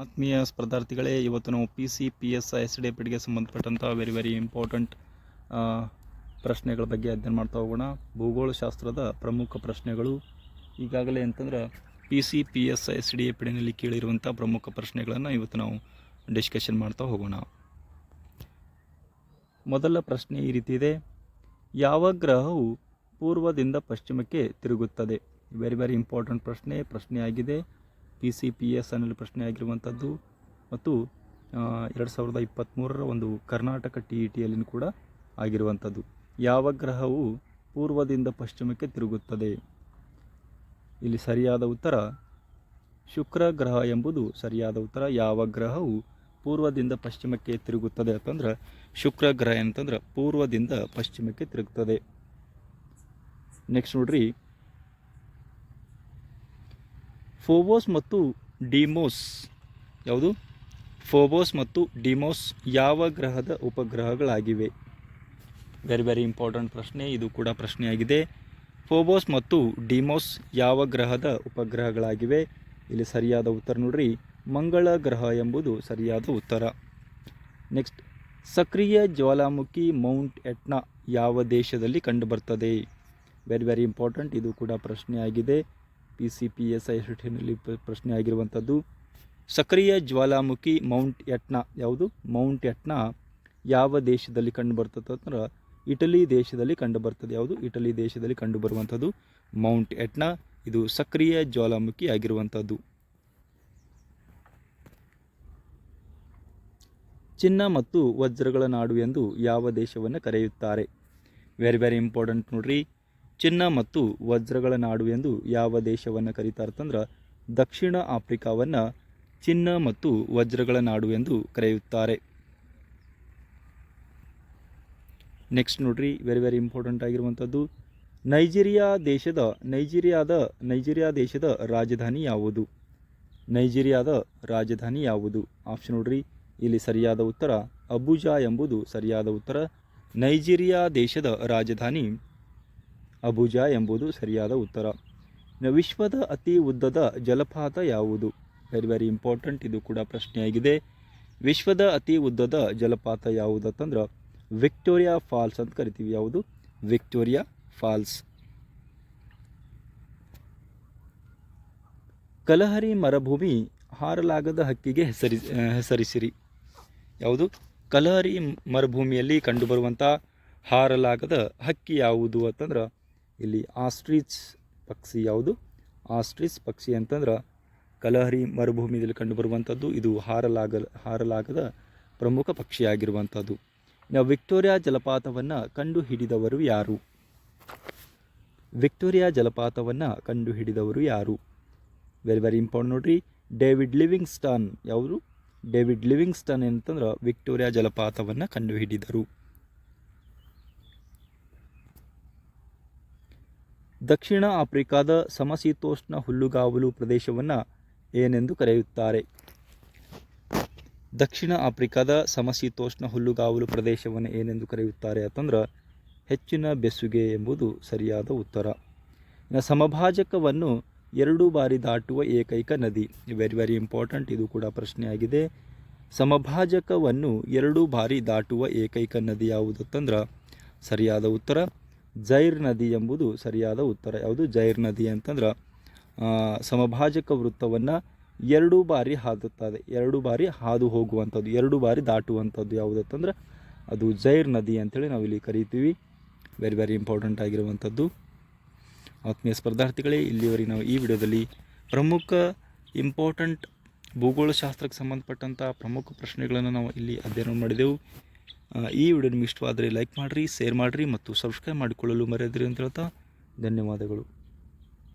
ಆತ್ಮೀಯ ಸ್ಪರ್ಧಾರ್ಥಿಗಳೇ ಇವತ್ತು ನಾವು P C P S S D ಪಿಡ್ಗೆ ಸಂಬಂಧಪಟ್ಟಂಥ ವೆರಿ ವೆರಿ ಇಂಪಾರ್ಟೆಂಟ್ ಪ್ರಶ್ನೆಗಳ ಬಗ್ಗೆ ಅಧ್ಯಯನ ಮಾಡ್ತಾ ಹೋಗೋಣ. ಭೂಗೋಳಶಾಸ್ತ್ರದ ಪ್ರಮುಖ ಪ್ರಶ್ನೆಗಳು ಈಗಾಗಲೇ ಅಂತಂದ್ರೆ P C P S S D ಪಿಡಿನಲ್ಲಿ ಕೇಳಿರುವಂಥ ಪ್ರಮುಖ ಪ್ರಶ್ನೆಗಳನ್ನು ಇವತ್ತು ನಾವು ಡಿಸ್ಕಷನ್ ಮಾಡ್ತಾ ಹೋಗೋಣ. ಮೊದಲ ಪ್ರಶ್ನೆ ಈ ರೀತಿ ಇದೆ. ಯಾವ ಗ್ರಹವು ಪೂರ್ವದಿಂದ ಪಶ್ಚಿಮಕ್ಕೆ ತಿರುಗುತ್ತದೆ? ವೆರಿ ವೆರಿ ಇಂಪಾರ್ಟೆಂಟ್ ಪ್ರಶ್ನೆ, ಪ್ರಶ್ನೆಯಾಗಿದೆ. ಪಿ ಸಿ ಪಿ ಎಸ್ ಅನ್ನಲ್ಲಿ ಪ್ರಶ್ನೆ ಆಗಿರುವಂಥದ್ದು ಮತ್ತು ಎರಡು ಸಾವಿರದ ಇಪ್ಪತ್ತ್ಮೂರರ ಒಂದು ಕರ್ನಾಟಕ ಟಿ ಇ ಟಿಯಲ್ಲಿನೂ ಕೂಡ ಆಗಿರುವಂಥದ್ದು. ಯಾವ ಗ್ರಹವು ಪೂರ್ವದಿಂದ ಪಶ್ಚಿಮಕ್ಕೆ ತಿರುಗುತ್ತದೆ? ಇಲ್ಲಿ ಸರಿಯಾದ ಉತ್ತರ, ಶುಕ್ರ ಗ್ರಹ ಎಂಬುದು ಸರಿಯಾದ ಉತ್ತರ. ಯಾವ ಗ್ರಹವು ಪೂರ್ವದಿಂದ ಪಶ್ಚಿಮಕ್ಕೆ ತಿರುಗುತ್ತದೆ ಅಂತಂದ್ರೆ, ಶುಕ್ರ ಗ್ರಹ ಅಂತಂದ್ರೆ ಪೂರ್ವದಿಂದ ಪಶ್ಚಿಮಕ್ಕೆ ತಿರುಗುತ್ತದೆ. ನೆಕ್ಸ್ಟ್ ನೋಡ್ರಿ. ಫೋಬೋಸ್ ಮತ್ತು ಡಿಮೋಸ್. ಯಾವುದು? ಫೋಬೋಸ್ ಮತ್ತು ಡಿಮೋಸ್ ಯಾವ ಗ್ರಹದ ಉಪಗ್ರಹಗಳಾಗಿವೆ? ವೆರಿ ವೆರಿ ಇಂಪಾರ್ಟೆಂಟ್ ಪ್ರಶ್ನೆ. ಇದು ಕೂಡ ಪ್ರಶ್ನೆಯಾಗಿದೆ. ಫೋಬೋಸ್ ಮತ್ತು ಡಿಮೋಸ್ ಯಾವ ಗ್ರಹದ ಉಪಗ್ರಹಗಳಾಗಿವೆ? ಇಲ್ಲಿ ಸರಿಯಾದ ಉತ್ತರ ನೋಡ್ರಿ. ಮಂಗಳ ಗ್ರಹ ಎಂಬುದು ಸರಿಯಾದ ಉತ್ತರ. ನೆಕ್ಸ್ಟ್ ಸಕ್ರಿಯ ಜ್ವಾಲಾಮುಖಿ ಮೌಂಟ್ ಎಟ್ನಾ ಯಾವ ದೇಶದಲ್ಲಿ ಕಂಡುಬರ್ತದೆ? ವೆರಿ ವೆರಿ ಇಂಪಾರ್ಟೆಂಟ್ ಇದು ಕೂಡ ಪ್ರಶ್ನೆಯಾಗಿದೆ. P C P S I ಪ್ರಶ್ನೆ ಆಗಿರುವಂಥದ್ದು, ಸಕ್ರಿಯ ಜ್ವಾಲಾಮುಖಿ ಮೌಂಟ್ ಯಟ್ನ ಯಾವುದು? ಮೌಂಟ್ ಯಟ್ನ ಯಾವ ದೇಶದಲ್ಲಿ ಕಂಡು ಬರ್ತದೆ ಅಂದ್ರೆ ಇಟಲಿ ದೇಶದಲ್ಲಿ ಕಂಡುಬರ್ತದೆ ಯಾವುದು? ಇಟಲಿ ದೇಶದಲ್ಲಿ ಕಂಡುಬರುವಂಥದ್ದು ಮೌಂಟ್ ಯಟ್ನ ಇದು ಸಕ್ರಿಯ ಜ್ವಾಲಾಮುಖಿ ಆಗಿರುವಂಥದ್ದು. ಚಿನ್ನ ಮತ್ತು ವಜ್ರಗಳ ನಾಡು ಎಂದು ಯಾವ ದೇಶವನ್ನು ಕರೆಯುತ್ತಾರೆ? ವೆರಿ ವೆರಿ ಇಂಪಾರ್ಟೆಂಟ್ ನೋಡ್ರಿ. ಚಿನ್ನ ಮತ್ತು ವಜ್ರಗಳ ನಾಡು ಎಂದು ಯಾವ ದೇಶವನ್ನು ಕರೀತಾರೆ ಅಂತಂದ್ರೆ ದಕ್ಷಿಣ ಆಫ್ರಿಕಾವನ್ನು ಚಿನ್ನ ಮತ್ತು ವಜ್ರಗಳ ನಾಡು ಎಂದು ಕರೆಯುತ್ತಾರೆ. ನೆಕ್ಸ್ಟ್ ನೋಡ್ರಿ ವೆರಿ ವೆರಿ ಇಂಪಾರ್ಟೆಂಟ್ ಆಗಿರುವಂಥದ್ದು ನೈಜೀರಿಯಾ ದೇಶದ, ನೈಜೀರಿಯಾದ, ನೈಜೀರಿಯಾ ದೇಶದ ರಾಜಧಾನಿ ಯಾವುದು? ನೈಜೀರಿಯಾದ ರಾಜಧಾನಿ ಯಾವುದು? ಆಪ್ಷನ್ ನೋಡ್ರಿ, ಇಲ್ಲಿ ಸರಿಯಾದ ಉತ್ತರ ಅಬುಜಾ ಎಂಬುದು ಸರಿಯಾದ ಉತ್ತರ. ನೈಜೀರಿಯಾ ದೇಶದ ರಾಜಧಾನಿ ಅಬುಜಾ ಎಂಬುದು ಸರಿಯಾದ ಉತ್ತರ. ವಿಶ್ವದ ಅತಿ ಉದ್ದದ ಜಲಪಾತ ಯಾವುದು? ವೆರಿ ವೆರಿ ಇಂಪಾರ್ಟೆಂಟ್ ಇದು ಕೂಡ ಪ್ರಶ್ನೆಯಾಗಿದೆ. ವಿಶ್ವದ ಅತಿ ಉದ್ದದ ಜಲಪಾತ ಯಾವುದು ಅಂತಂದ್ರೆ ವಿಕ್ಟೋರಿಯಾ ಫಾಲ್ಸ್ ಅಂತ ಕರಿತೀವಿ. ಯಾವುದು? Victoria falls. ಕಲಹರಿ ಮರುಭೂಮಿ ಹಾರಲಾಗದ ಹಕ್ಕಿಗೆ ಹೆಸರಿ, ಹೆಸರಿಸಿರಿ. ಯಾವುದು? ಕಲಹರಿ ಮರುಭೂಮಿಯಲ್ಲಿ ಕಂಡುಬರುವಂಥ ಹಾರಲಾಗದ ಹಕ್ಕಿ ಯಾವುದು ಅಂತಂದ್ರೆ ಇಲ್ಲಿ ಆಸ್ಟ್ರಿಚ್ ಪಕ್ಷಿ ಯಾವುದು? ಆಸ್ಟ್ರಿಚ್ ಪಕ್ಷಿ ಅಂತಂದ್ರೆ ಕಲಹರಿ ಮರುಭೂಮಿಯಲ್ಲಿ ಕಂಡುಬರುವಂಥದ್ದು. ಇದು ಹಾರಲಾಗ, ಹಾರಲಾಗದ ಪ್ರಮುಖ ಪಕ್ಷಿಯಾಗಿರುವಂಥದ್ದು. ನಾವು ವಿಕ್ಟೋರಿಯಾ ಜಲಪಾತವನ್ನು ಕಂಡುಹಿಡಿದವರು ಯಾರು? ವಿಕ್ಟೋರಿಯಾ ಜಲಪಾತವನ್ನು ಕಂಡುಹಿಡಿದವರು ಯಾರು? ವೆರಿ ವೆರಿ ಇಂಪಾರ್ಟೆಂಟ್ ನೋಡ್ರಿ. ಡೇವಿಡ್ ಲಿವಿಂಗ್ಸ್ಟನ್ ಯಾವರು? ಡೇವಿಡ್ ಲಿವಿಂಗ್ಸ್ಟನ್ ಅಂತಂದ್ರೆ ವಿಕ್ಟೋರಿಯಾ ಜಲಪಾತವನ್ನು ಕಂಡುಹಿಡಿದರು. ದಕ್ಷಿಣ ಆಫ್ರಿಕಾದ ಸಮಶೀತೋಷ್ಣ ಹುಲ್ಲುಗಾವಲು ಪ್ರದೇಶವನ್ನು ಏನೆಂದು ಕರೆಯುತ್ತಾರೆ? ದಕ್ಷಿಣ ಆಫ್ರಿಕಾದ ಸಮಶೀತೋಷ್ಣ ಹುಲ್ಲುಗಾವಲು ಪ್ರದೇಶವನ್ನು ಏನೆಂದು ಕರೆಯುತ್ತಾರೆ ಅಂತಂದ್ರೆ ಹೆಚ್ಚಿನ ಬೆಸುಗೆ ಎಂಬುದು ಸರಿಯಾದ ಉತ್ತರ. ಇನ್ನು ಸಮಭಾಜಕವನ್ನು ಎರಡು ಬಾರಿ ದಾಟುವ ಏಕೈಕ ನದಿ. ವೆರಿ ವೆರಿ ಇಂಪಾರ್ಟೆಂಟ್ ಇದು ಕೂಡ ಪ್ರಶ್ನೆಯಾಗಿದೆ. ಸಮಭಾಜಕವನ್ನು ಎರಡು ಬಾರಿ ದಾಟುವ ಏಕೈಕ ನದಿ ಯಾವುದು ಅಂತಂದ್ರೆ ಸರಿಯಾದ ಉತ್ತರ ಜೈರ್ ನದಿ ಎಂಬುದು ಸರಿಯಾದ ಉತ್ತರ. ಯಾವುದು? ಜೈರ್ ನದಿ ಅಂತಂದ್ರೆ ಸಮಭಾಜಕ ವೃತ್ತವನ್ನು ಎರಡು ಬಾರಿ ಹಾದುತ್ತದೆ ಎರಡು ಬಾರಿ ಹಾದು ಹೋಗುವಂಥದ್ದು, ಎರಡು ಬಾರಿ ದಾಟುವಂಥದ್ದು ಯಾವುದಂತಂದ್ರೆ ಅದು ಜೈರ್ ನದಿ ಅಂತೇಳಿ ನಾವು ಇಲ್ಲಿ ಕರಿತೀವಿ. ವೆರಿ ವೆರಿ ಇಂಪಾರ್ಟೆಂಟ್ ಆಗಿರುವಂಥದ್ದು. ಆತ್ಮೀಯ ಸ್ಪರ್ಧಾರ್ಥಿಗಳೇ, ಇಲ್ಲಿವರೆಗೆ ನಾವು ಈ ವಿಡಿಯೋದಲ್ಲಿ ಪ್ರಮುಖ ಇಂಪಾರ್ಟೆಂಟ್ ಭೂಗೋಳಶಾಸ್ತ್ರಕ್ಕೆ ಸಂಬಂಧಪಟ್ಟಂಥ ಪ್ರಮುಖ ಪ್ರಶ್ನೆಗಳನ್ನು ನಾವು ಇಲ್ಲಿ ಅಧ್ಯಯನ ಮಾಡಿದೆವು. ಈ ವಿಡಿಯೋ ನಿಮ್ಗೆ ಇಷ್ಟವಾದರೆ ಲೈಕ್ ಮಾಡಿರಿ ಶೇರ್ ಮಾಡಿರಿ ಮತ್ತು ಸಬ್ಸ್ಕ್ರೈಬ್ ಮಾಡಿಕೊಳ್ಳಲು ಮರೆಯದಿರಿ ಅಂತ ಹೇಳ್ತಾ ಧನ್ಯವಾದಗಳು.